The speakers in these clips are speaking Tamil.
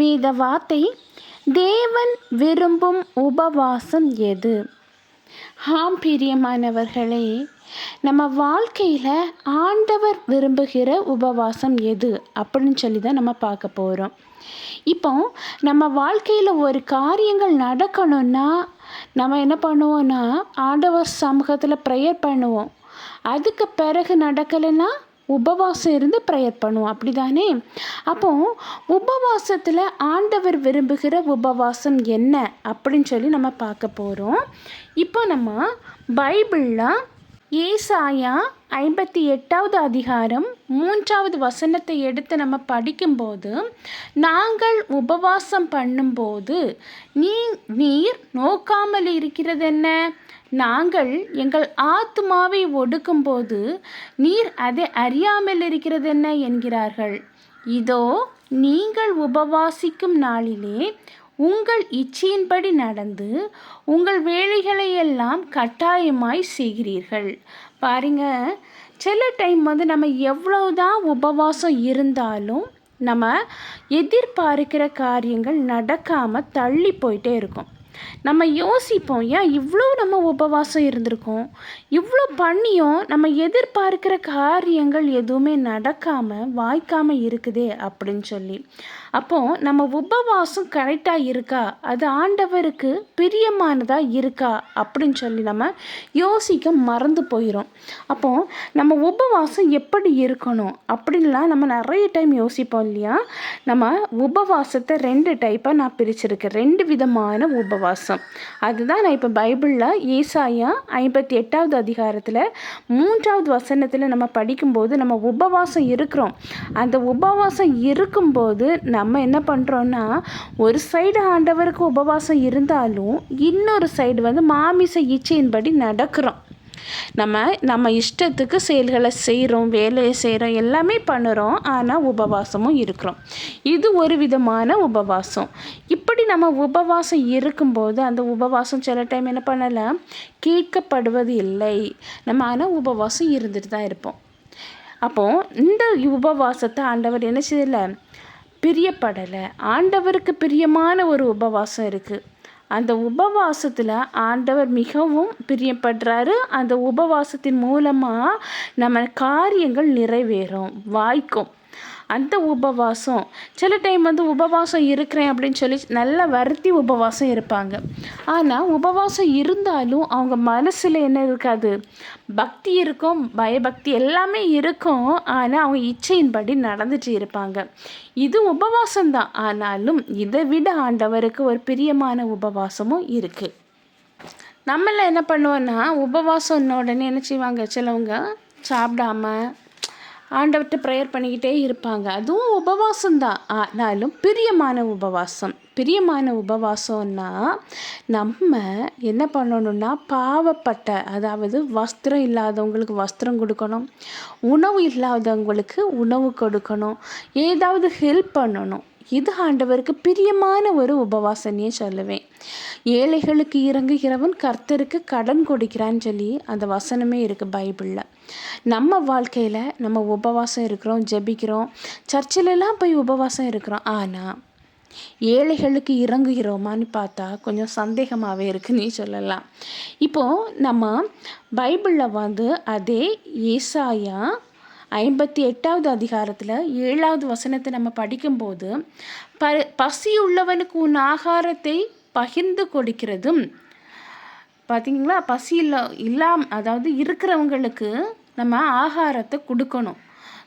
வேத வார்த்தை தேவன் விரும்பும் உபவாசம் எது? ஆம் பிரியமானவர்களே நம்ம வாழ்க்கையில் ஆண்டவர் விரும்புகிற உபவாசம் எது? அப்படின்னு சொல்லி தான் நம்ம பார்க்க போகிறோம் இப்போ நம்ம வாழ்க்கையில் ஒரு காரியங்கள் நடக்கணும்னா நம்ம என்ன பண்ணுவோம்னா ஆண்டவர் சமூகத்தில் ப்ரேயர் பண்ணுவோம். அதுக்கு பிறகு நடக்கலைன்னா உபவாசம் இருந்து ப்ரேயர் பண்ணுவோம் அப்படி தானே அப்போ உபவாசத்தில் ஆண்டவர் விரும்புகிற உபவாசம் என்ன? அப்படின்னு சொல்லி நம்ம பார்க்க போகிறோம் இப்போ நம்ம பைபிளில் ஏசாயா ஐம்பத்தி எட்டாவது அதிகாரம் மூன்றாவது வசனத்தை எடுத்து நம்ம படிக்கும்போது நாங்கள் உபவாசம் பண்ணும்போது நீ நீர் நோக்காமல் இருக்கிறது என்ன நாங்கள் எங்கள் ஆத்மாவை ஒடுக்கும்போது நீர் அதை அறியாமல் இருக்கிறது என்ன என்கிறார்கள். இதோ நீங்கள் உபவாசிக்கும் நாளிலே உங்கள் இச்சையின்படி நடந்து உங்கள் வேலைகளை எல்லாம் கட்டாயமாய் செய்கிறீர்கள். பாருங்க சில டைம் வந்து நம்ம எவ்வளவுதான் உபவாசம் இருந்தாலும் நம்ம எதிர்பார்க்கிற காரியங்கள் நடக்காமல் தள்ளி போயிட்டே இருக்கும். நம்ம யோசிப்போம் ஏன் இவ்வளோ நம்ம உபவாசம் இருந்திருக்கோம்? இவ்வளோ பண்ணியும் நம்ம எதிர்பார்க்கிற காரியங்கள் எதுவுமே நடக்காமல் வாய்க்காமல் இருக்குதே அப்படின்னு சொல்லி. அப்போது நம்ம உபவாசம் கரெக்டாக இருக்கா? அது ஆண்டவருக்கு பிரியமானதாக இருக்கா? அப்படின்னு சொல்லி நம்ம யோசிக்க மறந்து போயிடும் அப்போது நம்ம உபவாசம் எப்படி இருக்கணும்? அப்படின்லாம் நம்ம நிறைய டைம் யோசிப்போம் இல்லையா? நம்ம உபவாசத்தை ரெண்டு டைப்பாக நான் பிரிச்சிருக்கேன். ரெண்டு விதமான உபவாசம். அதுதான் நான் இப்போ பைபிளில் ஏசாயா ஐம்பத்தி எட்டாவது அதிகாரத்தில் மூன்றாவது வசனத்தில் நம்ம படிக்கும்போது நம்ம உபவாசம் இருக்கிறோம். அந்த உபவாசம் இருக்கும்போது நம்ம என்ன பண்ணுறோன்னா ஒரு சைடு ஆண்டவருக்கு உபவாசம் இருந்தாலும் இன்னொரு சைடு வந்து மாமிச இச்சையின்படி நடக்கிறோம். நம்ம நம்ம இஷ்டத்துக்கு செயல்களை செய்கிறோம் வேலையை செய்கிறோம் எல்லாமே பண்ணுறோம் ஆனால் உபவாசமும் இருக்கிறோம். இது ஒரு விதமான உபவாசம். இப்படி நம்ம உபவாசம் இருக்கும்போது அந்த உபவாசம் சில டைம் என்ன பண்ணலாம் கேட்கப்படுவது இல்லை. நம்ம ஆனால் உபவாசம் இருந்துட்டு தான் இருப்போம். அப்போது இந்த உபவாசத்தை ஆண்டவர் என்ன செய்யலை? பிரியப்படலை. ஆண்டவருக்கு பிரியமான ஒரு உபவாசம் இருக்குது அந்த உபவாசத்தில் ஆண்டவர் மிகவும் பிரியப்படுறாரு. அந்த உபவாசத்தின் மூலமாக நம்ம காரியங்கள் நிறைவேறும் வாய்க்கும். அந்த உபவாசம். சில டைம் வந்து உபவாசம் இருக்கிறேன் அப்படின்னு சொல்லி நல்லா வருத்தி உபவாசம் இருப்பாங்க. ஆனால் உபவாசம் இருந்தாலும் அவங்க மனசில் என்ன இருக்காது? பக்தி இருக்கும் பயபக்தி எல்லாமே இருக்கும். ஆனால் அவங்க இச்சையின்படி நடந்துட்டு இருப்பாங்க. இது உபவாசம்தான் ஆனாலும் இதை விட ஆண்டவருக்கு ஒரு பிரியமான உபவாசமும் இருக்குது நம்மள என்ன பண்ணுவோன்னா உபவாசம் உடனே என்ன செய்வாங்க? சிலவங்க சாப்பிடாம ஆண்டவர்கிட்ட ப்ரேயர் பண்ணிக்கிட்டே இருப்பாங்க. அதுவும் உபவாசம் தான் ஆனாலும் பிரியமான உபவாசம். பிரியமான உபவாசம்னா நம்ம என்ன பண்ணணும்னா பாவப்பட்ட அதாவது வஸ்திரம் இல்லாதவங்களுக்கு வஸ்திரம் கொடுக்கணும். உணவு இல்லாதவங்களுக்கு உணவு கொடுக்கணும். ஏதாவது ஹெல்ப் பண்ணணும். இது ஆண்டவருக்கு பிரியமான ஒரு உபவாசனையே சொல்லுவேன். ஏழைகளுக்கு இறங்குகிறவன் கர்த்தருக்கு கடன் கொடுக்கிறான்னு சொல்லி அந்த வசனமே இருக்குது பைபிளில். நம்ம வாழ்க்கையில் நம்ம உபவாசம் இருக்கிறோம் ஜெபிக்கிறோம் சர்ச்சிலெலாம் போய் உபவாசம் இருக்கிறோம். ஆனால் ஏழைகளுக்கு இறங்குகிறோமான்னு பார்த்தா கொஞ்சம் சந்தேகமாகவே இருக்குன்னு சொல்லலாம். இப்போது நம்ம பைபிளில் வந்து அதே ஏசாயா ஐம்பத்தி எட்டாவது அதிகாரத்தில் ஏழாவது வசனத்தை நம்ம படிக்கும்போது ப பசி உள்ளவனுக்கு உன் ஆகாரத்தை பகிர்ந்து கொடுக்கிறதும் பார்த்தீங்களா பசி இல்லை இல்லாம அதாவது இருக்கிறவங்களுக்கு நம்ம ஆகாரத்தை கொடுக்கணும்.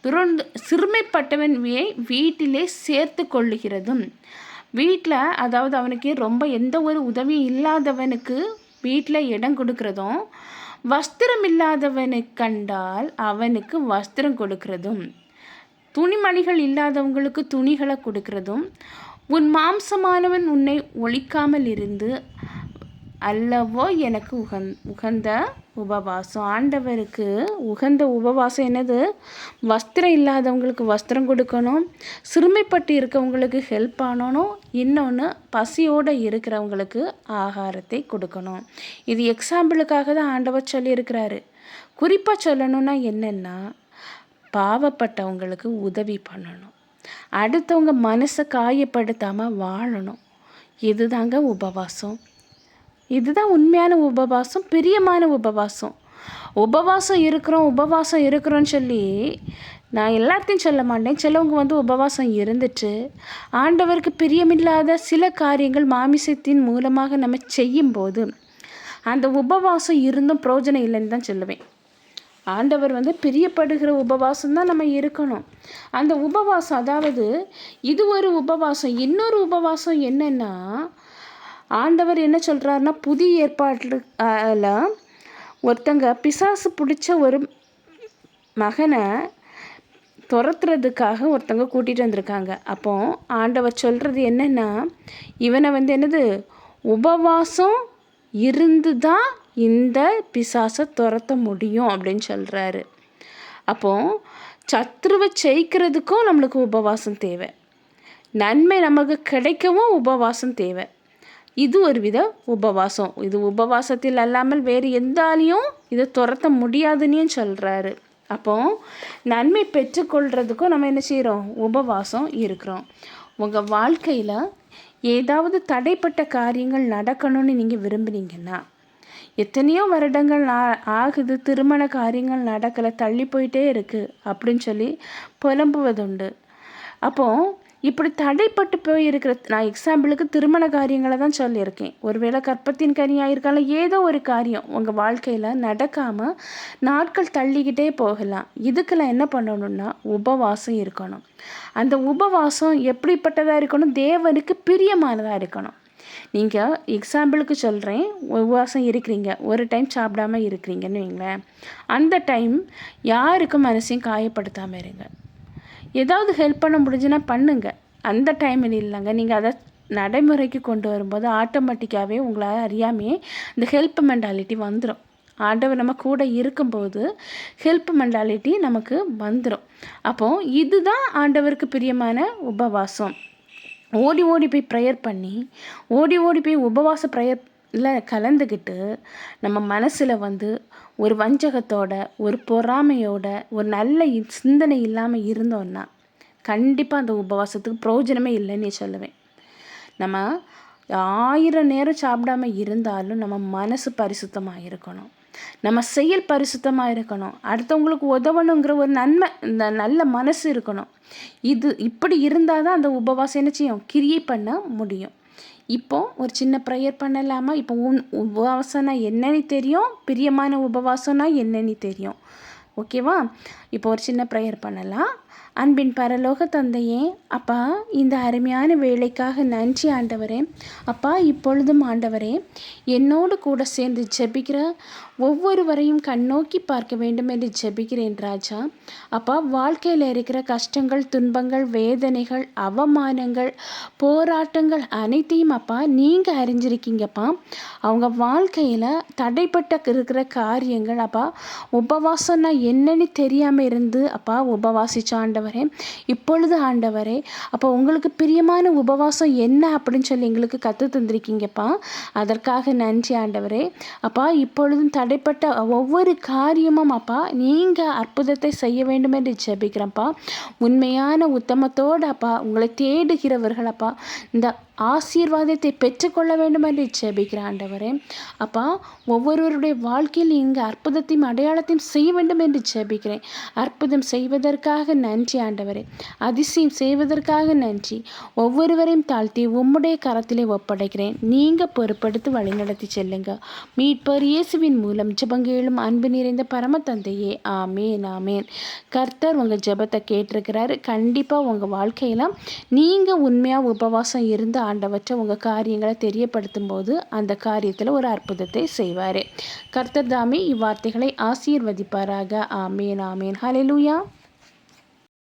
துறந்து சிறுமைப்பட்டவன் வீட்டிலே சேர்த்து கொள்ளுகிறதும் வீட்டில் அதாவது அவனுக்கு ரொம்ப எந்த ஒரு உதவியும் இல்லாதவனுக்கு வீட்டில் இடம் கொடுக்குறதும் வஸ்திரம் இல்லாதவனை கண்டால் அவனுக்கு வஸ்திரம் கொடுக்கறதும் துணிமணிகள் இல்லாதவங்களுக்கு துணிகளை கொடுக்கறதும் உன் மாம்சமானவன் உன்னை ஒழிக்காமல் இருந்து அல்லவோ எனக்கு உகந் உகந்த உபவாசம். ஆண்டவருக்கு உகந்த உபவாசம் என்னது? வஸ்திரம் இல்லாதவங்களுக்கு வஸ்திரம் கொடுக்கணும். சிறுமைப்பட்டு இருக்கவங்களுக்கு ஹெல்ப் பண்ணணும். இன்னொன்று பசியோடு இருக்கிறவங்களுக்கு ஆகாரத்தை கொடுக்கணும். இது எக்ஸாம்பிளுக்காக தான் ஆண்டவர் சொல்லியிருக்கிறாரு. குறிப்பாக சொல்லணும்னா என்னென்னா பாவப்பட்டவங்களுக்கு உதவி பண்ணணும். அடுத்தவங்க மனசை காயப்படுத்தாமல் வாழணும். இதுதாங்க உபவாசம். இதுதான் உண்மையான உபவாசம் பிரியமான உபவாசம். உபவாசம் இருக்கிறோம் உபவாசம் இருக்கிறோன்னு சொல்லி நான் எல்லாத்தையும் சொல்ல மாட்டேன். சிலவங்க வந்து உபவாசம் இருந்துட்டு ஆண்டவருக்கு பிரியமில்லாத சில காரியங்கள் மாமிசத்தின் மூலமாக நம்ம செய்யும்போது அந்த உபவாசம் இருந்தும் பிரயோஜனம் இல்லைன்னு தான் சொல்லுவேன். ஆண்டவர் வந்து பிரியப்படுகிற உபவாசம் தான் நம்ம இருக்கணும். அந்த உபவாசம் அதாவது இது ஒரு உபவாசம் இன்னொரு உபவாசம் என்னென்னா ஆண்டவர் என்ன சொல்கிறாருன்னா புதிய ஏற்பாட்டில் ஒருத்தங்க பிசாசு பிடிச்ச ஒரு மகனை துரத்துறதுக்காக ஒருத்தங்க கூட்டிகிட்டு வந்திருக்காங்க. அப்போ ஆண்டவர் சொல்கிறது என்னென்னா இவனை வந்து என்னது உபவாசம் இருந்து தான் இந்த பிசாசை துரத்த முடியும் அப்படின்னு சொல்கிறாரு அப்போ சத்ருவை ஜெயிக்கிறதுக்கும் நம்மளுக்கு உபவாசம் தேவை. நன்மை நமக்கு கிடைக்கவும் உபவாசம் தேவை. இது ஒரு வித உபவாசம். இது உபவாசத்தில் அல்லாமல் வேறு எந்தாலையும் இதை துரத்த முடியாதுன்னு சொல்கிறாரு அப்போ நன்மை பெற்றுக்கொள்கிறதுக்கும் நம்ம என்ன செய்கிறோம் உபவாசம் இருக்கிறோம். உங்கள் வாழ்க்கையில் ஏதாவது தடைப்பட்ட காரியங்கள் நடக்கணும்னு நீங்கள் விரும்புனீங்கன்னா எத்தனையோ வருடங்கள் ஆகுது திருமண காரியங்கள் நடக்கலை தள்ளி போயிட்டே இருக்குது அப்படின்னு சொல்லி புலம்புவதுண்டு. அப்போது இப்படி தடைப்பட்டு போய் இருக்கிற நான் எக்ஸாம்பிளுக்கு திருமண காரியங்களை தான் சொல்லியிருக்கேன். ஒருவேளை கற்பத்தின் கனியாக இருக்காலும் ஏதோ ஒரு காரியம் உங்கள் வாழ்க்கையில் நடக்காமல் நாட்கள் தள்ளிக்கிட்டே போகலாம். இதுக்கெல்லாம் என்ன பண்ணணும்னா உபவாசம் இருக்கணும். அந்த உபவாசம் எப்படிப்பட்டதாக இருக்கணும்? தேவனுக்கு பிரியமானதாக இருக்கணும். நீங்கள் எக்ஸாம்பிளுக்கு சொல்கிறேன் உபவாசம் இருக்கிறீங்க. ஒரு டைம் சாப்பிடாம இருக்கிறீங்கன்னு வைங்களேன். அந்த டைம் யாருக்கும் மனசையும் காயப்படுத்தாமல் இருங்க. ஏதாவது ஹெல்ப் பண்ண முடிஞ்சுன்னா பண்ணுங்கள் அந்த டைமில் இல்லைங்க. நீங்கள் அதை நடைமுறைக்கு கொண்டு வரும்போது ஆட்டோமேட்டிக்காகவே உங்களால் அறியாமையே இந்த ஹெல்ப் மென்டாலிட்டி வந்துடும் ஆண்டவர் நம்ம கூட இருக்கும்போது ஹெல்ப் மென்டாலிட்டி நமக்கு வந்துடும் அப்போது இதுதான் ஆண்டவருக்கு பிரியமான உபவாசம். ஓடி ஓடி போய் ப்ரேயர் பண்ணி ஓடி ஓடி போய் உபவாச ப்ரேயர் கலந்துக்கிட்டு நம்ம மனசில் வந்து ஒரு வஞ்சகத்தோட ஒரு பொறாமையோட ஒரு நல்ல சிந்தனை இல்லாமல் இருந்தோன்னா கண்டிப்பாக அந்த உபவாசத்துக்கு பிரயோஜனமே இல்லைன்னு சொல்லுவேன். நம்ம ஆயிரம் நேரம் சாப்பிடாம இருந்தாலும் நம்ம மனசு பரிசுத்தமாக இருக்கணும். நம்ம செயல் பரிசுத்தமாக இருக்கணும். அடுத்தவங்களுக்கு உதவணுங்கிற ஒரு நன்மை இந்த நல்ல மனசு இருக்கணும். இது இப்படி இருந்தால் தான் அந்த உபவாசம் என்ன செய்யும்? கிரியை பண்ண முடியும். இப்போ ஒரு சின்ன ப்ரேயர் பண்ணலாமா? இப்போ உன் உபவாசம்னா என்னன்னு தெரியும் பிரியமான உபவாசம்னா என்னன்னு தெரியும். ஓகேவா இப்போ ஒரு சின்ன ப்ரேயர் பண்ணலாம். அன்பின் பரலோக தந்தையே அப்பா இந்த அருமையான வேலைக்காக நன்றி ஆண்டவரே. அப்பா இப்பொழுதும் ஆண்டவரே என்னோடு கூட சேர்ந்து ஜெபிக்கிற ஒவ்வொருவரையும் கண்ணோக்கி பார்க்க வேண்டும் என்று ஜெபிக்கிறேன் ராஜா. அப்பா வாழ்க்கையில் இருக்கிற கஷ்டங்கள் துன்பங்கள் வேதனைகள் அவமானங்கள் போராட்டங்கள் அனைத்தையும் அப்பா நீங்கள் அறிஞ்சிருக்கீங்கப்பா. அவங்க வாழ்க்கையில் தடைப்பட்ட இருக்கிற காரியங்கள் அப்பா உபவாசம்னா என்னன்னு தெரியாமல் இருந்து அப்பா உபவாசிச்சான் ஆண்டவரே. இப்பொழுது ஆண்டவரே அப்போ உங்களுக்கு பிரியமான உபவாசம் என்ன அப்படின்னு சொல்லி எங்களுக்கு கற்று தந்திருக்கீங்கப்பா. அதற்காக நன்றி ஆண்டவரே. அப்பா இப்பொழுதும் தடைப்பட்ட ஒவ்வொரு காரியமும் அப்பா நீங்கள் அற்புதத்தை செய்ய வேண்டும் என்று ஜெபிக்கிறப்பா உண்மையான உத்தமத்தோடு அப்பா உங்களை தேடுகிறவர்கள் அப்பா. இந்த ஆசீர்வாதத்தை பெற்றுக்கொள்ள வேண்டும் என்று ஜெபிக்கிற ஆண்டவரே அப்பா ஒவ்வொருவருடைய வாழ்க்கையில் இங்கே அற்புதத்தையும் அடையாளத்தையும் செய்ய வேண்டும் என்று ஜெபிக்கிறேன் அற்புதம் செய்வதற்காக நன்றி ஆண்டவரே. அதிசயம் செய்வதற்காக நன்றி. ஒவ்வொருவரையும் தாழ்த்தி உம்முடைய கரத்திலே ஒப்படைக்கிறேன். நீங்கள் பொறுப்படுத்தி வழிநடத்தி செல்லுங்க. மீட்பர் இயேசுவின் மூலம் ஜபங்கேளும் அன்பு நிறைந்த பரம தந்தையே ஆமேன் ஆமேன். கர்த்தர் உங்கள் ஜபத்தை கேட்டிருக்கிறாரு. கண்டிப்பாக உங்கள் வாழ்க்கையில் நீங்கள் உண்மையாக உபவாசம் இருந்து ஆண்டவற்றை உங்கள் காரியங்களை தெரியப்படுத்தும் போது அந்த காரியத்தில் ஒரு அற்புதத்தை செய்வார். கர்த்தர் தாமே இவ்வார்த்தைகளை ஆசீர்வதிப்பாராக. ஆமேன் ஆமேன். ஹலெலுயா